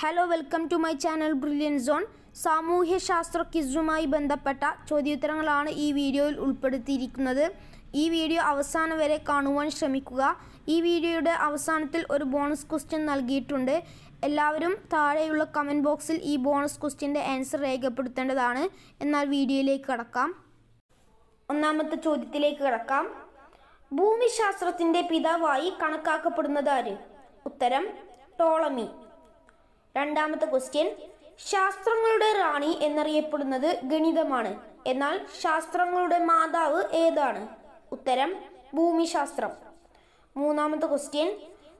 Hello welcome to my channel brilliant zone സാമൂഹ്യ ശാസ്ത്ര ക്വിസുമായി ബന്ധപ്പെട്ട ചോദ്യോത്തരങ്ങളാണ് ഈ വീഡിയോയിൽ ഉൾപ്പെടുത്തിയിരിക്കുന്നത്. ഈ വീഡിയോ അവസാനം വരെ കാണുവാൻ ശ്രമിക്കുക. ഈ വീഡിയോയുടെ അവസാനത്തിൽ ഒരു ബോണസ് ക്വസ്റ്റ്യൻ നൽകിയിട്ടുണ്ട്. എല്ലാവരും താഴെയുള്ള കമന്റ് ബോക്സിൽ ഈ ബോണസ് ക്വസ്റ്റ്യന്റെ ആൻസർ രേഖപ്പെടുത്തേണ്ടതാണ്. എന്നാൽ വീഡിയോയിലേക്ക് കടക്കാം. ഒന്നാമത്തെ ചോദ്യത്തിലേക്ക് കടക്കാം. ഭൂമിശാസ്ത്രത്തിന്റെ പിതാവായി കണക്കാക്കപ്പെടുന്നത് ആര്? ഉത്തരം ടോളമി. രണ്ടാമത്തെ ക്വസ്റ്റ്യൻ ശാസ്ത്രങ്ങളുടെ റാണി എന്നറിയപ്പെടുന്നത് ഗണിതമാണ്. എന്നാൽ ശാസ്ത്രങ്ങളുടെ മാതാവ് ഏതാണ്? ഉത്തരം ഭൂമിശാസ്ത്രം. മൂന്നാമത്തെ ക്വസ്റ്റ്യൻ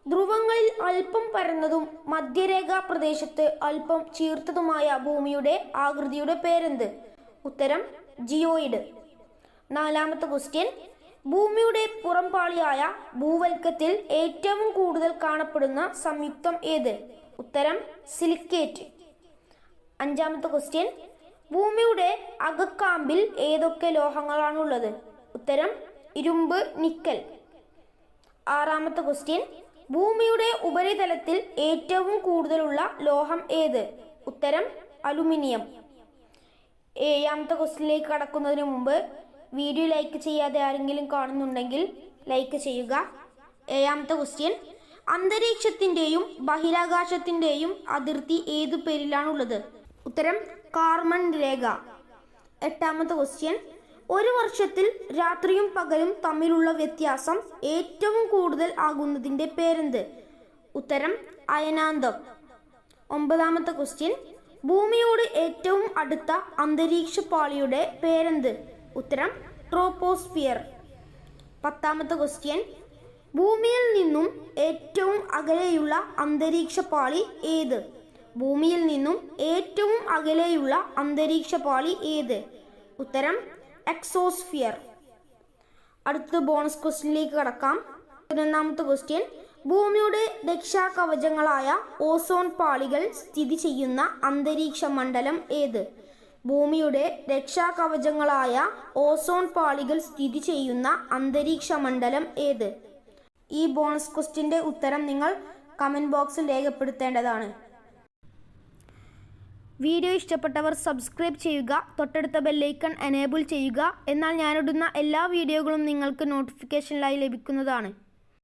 ധ്രുവങ്ങളിൽ അല്പം പരന്നതും മധ്യരേഖാ പ്രദേശത്ത് അല്പം ചീർത്തതുമായ ഭൂമിയുടെ ആകൃതിയുടെ പേരെന്ത്? ഉത്തരം ജിയോയിഡ്. നാലാമത്തെ ക്വസ്റ്റ്യൻ ഭൂമിയുടെ പുറംപാളിയായ ഭൂവൽക്കത്തിൽ ഏറ്റവും കൂടുതൽ കാണപ്പെടുന്ന സംയുക്തം ഏത്? ഉത്തരം സിലിക്കേറ്റ്. അഞ്ചാമത്തെ ക്വസ്റ്റ്യൻ ഭൂമിയുടെ അകക്കാമ്പിൽ ഏതൊക്കെ ലോഹങ്ങളാണുള്ളത്? ഉത്തരം ഇരുമ്പ് നിക്കൽ. ആറാമത്തെ ക്വസ്റ്റ്യൻ ഭൂമിയുടെ ഉപരിതലത്തിൽ ഏറ്റവും കൂടുതലുള്ള ലോഹം ഏത്? ഉത്തരം അലുമിനിയം. ഏഴാമത്തെ ക്വസ്റ്റ്യനിലേക്ക് കടക്കുന്നതിന് മുമ്പ് വീഡിയോ ലൈക്ക് ചെയ്യാതെ ആരെങ്കിലും കാണുന്നുണ്ടെങ്കിൽ ലൈക്ക് ചെയ്യുക. ഏഴാമത്തെ ക്വസ്റ്റ്യൻ അന്തരീക്ഷത്തിന്റെയും ബഹിരാകാശത്തിന്റെയും അതിർത്തി ഏതു പേരിലാണുള്ളത്? ഉത്തരം കാർമൺ രേഖ. എട്ടാമത്തെ ക്വസ്റ്റ്യൻ ഒരു വർഷത്തിൽ രാത്രിയും പകലും തമ്മിലുള്ള വ്യത്യാസം ഏറ്റവും കൂടുതൽ ആകുന്നതിന്റെ പേരെന്ത്? ഉത്തരം അയനാന്തം. ഒമ്പതാമത്തെ ക്വസ്റ്റ്യൻ ഭൂമിയോട് ഏറ്റവും അടുത്ത അന്തരീക്ഷ പാളിയുടെ പേരെന്ത്? ഉത്തരം ട്രോപ്പോസ്ഫിയർ പത്താമത്തെ ക്വസ്റ്റ്യൻ ഭൂമിയിൽ നിന്നും ഏറ്റവും അകലെയുള്ള അന്തരീക്ഷ പാളി ഏത്? ഭൂമിയിൽ നിന്നും ഏറ്റവും അകലെയുള്ള അന്തരീക്ഷ പാളി ഏത്? ഉത്തരം എക്സോസ്ഫിയർ. അടുത്ത ബോണസ് ക്വസ്റ്റ്യനിലേക്ക് കടക്കാം. പതിനൊന്നാമത്തെ ക്വസ്റ്റ്യൻ ഭൂമിയുടെ രക്ഷാകവചങ്ങളായ ഓസോൺ പാളികൾ സ്ഥിതി ചെയ്യുന്ന അന്തരീക്ഷ മണ്ഡലം ഏത്? ഭൂമിയുടെ രക്ഷാകവചങ്ങളായ ഓസോൺ പാളികൾ സ്ഥിതി ചെയ്യുന്ന അന്തരീക്ഷ മണ്ഡലം ഏത്? ഈ ബോണസ് ക്വസ്റ്റ്യന്റെ ഉത്തരം നിങ്ങൾ കമന്റ് ബോക്സിൽ രേഖപ്പെടുത്തേണ്ടതാണ്. വീഡിയോ ഇഷ്ടപ്പെട്ടവർ സബ്സ്ക്രൈബ് ചെയ്യുക തൊട്ടടുത്ത ബെല്ലൈക്കൺ എനേബിൾ ചെയ്യുക. എന്നാൽ ഞാനിടുന്ന എല്ലാ വീഡിയോകളും നിങ്ങൾക്ക് നോട്ടിഫിക്കേഷനിലായി ലഭിക്കുന്നതാണ്.